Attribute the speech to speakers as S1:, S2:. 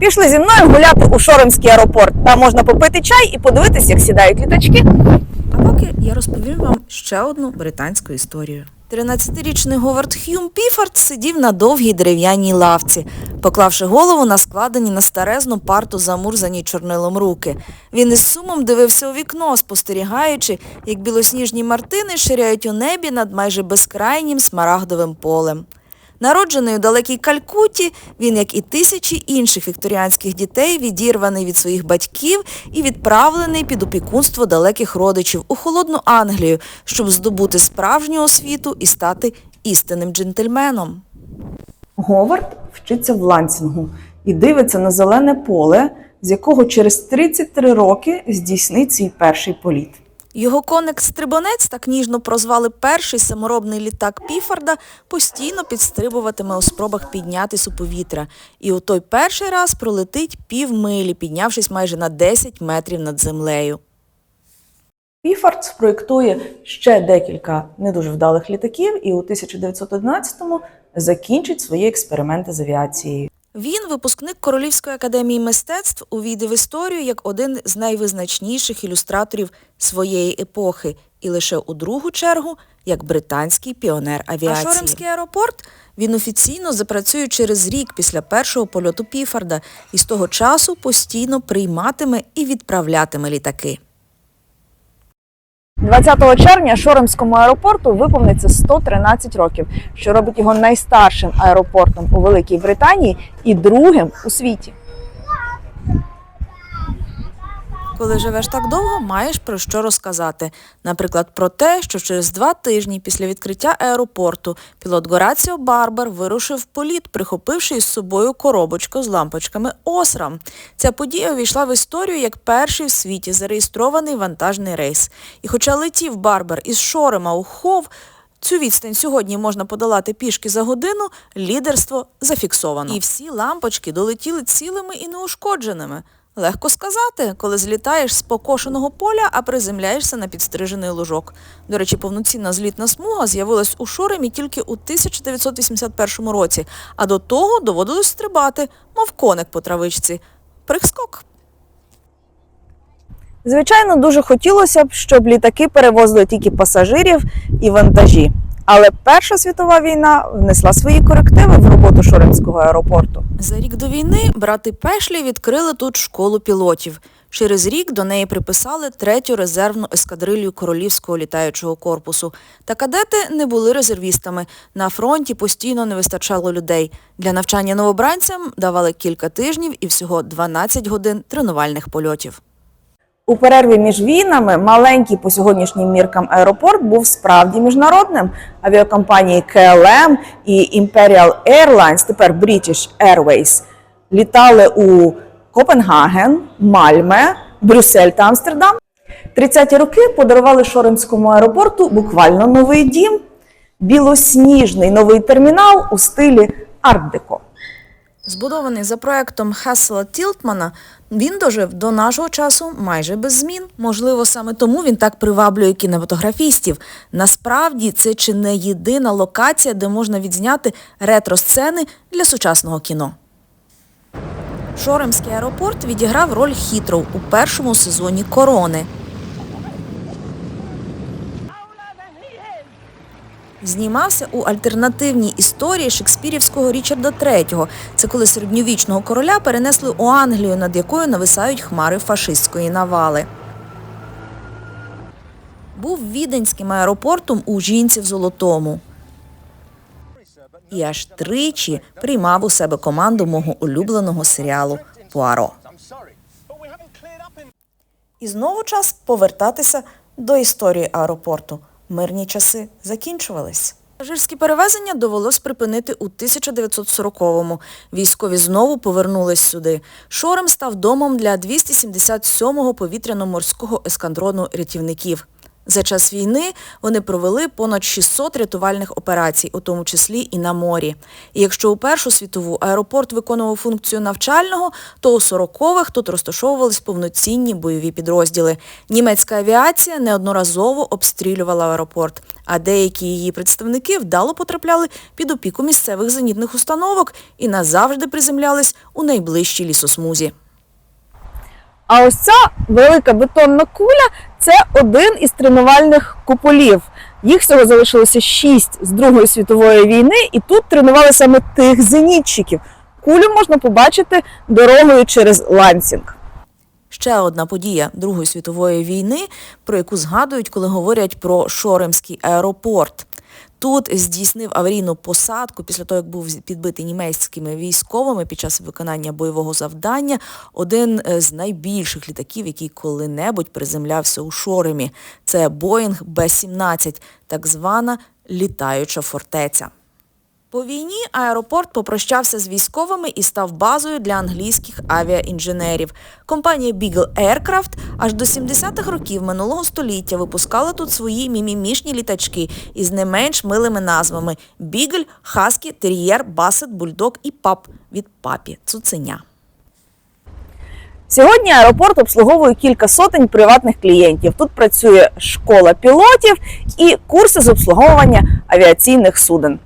S1: Пішли зі мною гуляти у Шоремський аеропорт. Там можна попити чай і подивитись, як сідають літачки.
S2: А поки я розповім вам ще одну британську історію. 13-річний Говард Х'юм Піфорд сидів на довгій дерев'яній лавці, поклавши голову на складені на старезну парту замурзані чорнилом руки. Він із сумом дивився у вікно, спостерігаючи, як білосніжні мартини ширяють у небі над майже безкрайнім смарагдовим полем. Народжений у далекій Калькутті, він, як і тисячі інших вікторіанських дітей, відірваний від своїх батьків і відправлений під опікунство далеких родичів у холодну Англію, щоб здобути справжню освіту і стати істинним джентльменом.
S1: Говард вчиться в лансінгу і дивиться на зелене поле, з якого через 33 роки здійснить свій перший політ.
S2: Його коник-стрибунець, так ніжно прозвали перший саморобний літак Піфорда, постійно підстрибуватиме у спробах піднятись у повітря. І у той перший раз пролетить півмилі, піднявшись майже на 10 метрів над землею.
S1: Піфард спроєктує ще декілька не дуже вдалих літаків і у 1911-му закінчить свої експерименти з авіацією.
S2: Він, випускник Королівської академії мистецтв, увійде в історію як один з найвизначніших ілюстраторів своєї епохи і лише у другу чергу як британський піонер авіації. А Шоремський аеропорт він офіційно запрацює через рік після першого польоту Піфарда і з того часу постійно прийматиме і відправлятиме літаки.
S1: 20 червня Шоремському аеропорту виповниться 113 років, що робить його найстаршим аеропортом у Великій Британії і другим у світі.
S2: Коли живеш так довго, маєш про що розказати. Наприклад, про те, що через два тижні після відкриття аеропорту пілот Гораціо Барбер вирушив в політ, прихопивши із собою коробочку з лампочками Осрам. Ця подія увійшла в історію як перший в світі зареєстрований вантажний рейс. І хоча летів Барбер із Шорема у Хов, Цю відстань сьогодні можна подолати пішки за годину, лідерство зафіксовано. І всі лампочки долетіли цілими і неушкодженими. Легко сказати, коли злітаєш з покошеного поля, а приземляєшся на підстрижений лужок. До речі, повноцінна злітна смуга з'явилась у Шоремі тільки у 1981 році, а до того доводилось стрибати, мов коник по травичці. Прихскок.
S1: Звичайно, дуже хотілося б, щоб літаки перевозили тільки пасажирів і вантажі. Але Перша світова війна внесла свої корективи в роботу Шоремського аеропорту.
S2: За рік до війни брати Пешлі відкрили тут школу пілотів. Через рік до неї приписали третю резервну ескадрилью Королівського літаючого корпусу. Та кадети не були резервістами. На фронті постійно не вистачало людей. Для навчання новобранцям давали кілька тижнів і всього 12 годин тренувальних польотів.
S1: У перерві між війнами маленький по сьогоднішнім міркам аеропорт був справді міжнародним. Авіакомпанії KLM і Imperial Airlines, тепер British Airways, літали у Копенгаген, Мальме, Брюссель та Амстердам. 30-ті роки подарували Шоремському аеропорту буквально новий дім, білосніжний новий термінал у стилі арт-деко.
S2: Збудований за проектом Хесела Тілтмана, він дожив до нашого часу майже без змін. Можливо, саме тому він так приваблює кінематографістів. Насправді, це чи не єдина локація, де можна відзняти ретро-сцени для сучасного кіно. Шоремський аеропорт відіграв роль Хітроу у першому сезоні Корони. Знімався у альтернативній історії шекспірівського Річарда III. Це коли середньовічного короля перенесли у Англію, над якою нависають хмари фашистської навали. Був віденським аеропортом у жінці в Золотому. І аж тричі приймав у себе команду мого улюбленого серіалу Пуаро. І знову час повертатися до історії аеропорту. Мирні часи закінчувались. Пасажирські перевезення довелось припинити у 1940-му. Військові знову повернулись сюди. Шорем став домом для 277-го повітряно-морського ескадрону рятівників. За час війни вони провели понад 600 рятувальних операцій, у тому числі і на морі. І якщо у Першу світову аеропорт виконував функцію навчального, то у 40-х тут розташовувались повноцінні бойові підрозділи. Німецька авіація неодноразово обстрілювала аеропорт, а деякі її представники вдало потрапляли під опіку місцевих зенітних установок і назавжди приземлялись у найближчій лісосмузі.
S1: А ось ця велика бетонна куля це один із тренувальних куполів. Їх всього залишилося шість з Другої світової війни, і тут тренували саме тих зенітчиків. Кулю можна побачити дорогою через Лансінг.
S2: Ще одна подія Другої світової війни, про яку згадують, коли говорять про Шоремський аеропорт. Тут здійснив аварійну посадку після того, як був підбитий німецькими військовими під час виконання бойового завдання, один е, з найбільших літаків, який коли-небудь приземлявся у Шоремі. Це Боїнг Б-17, так звана літаюча фортеця. По війні аеропорт попрощався з військовими і став базою для англійських авіаінженерів. Компанія Beagle Aircraft аж до 70-х років минулого століття випускала тут свої мімімішні літачки із не менш милими назвами Beagle, Husky, Тер'єр, Басет, Бульдог і Пап від папі Цуценя.
S1: Сьогодні аеропорт обслуговує кілька сотень приватних клієнтів. Тут працює школа пілотів і курси з обслуговування авіаційних суден.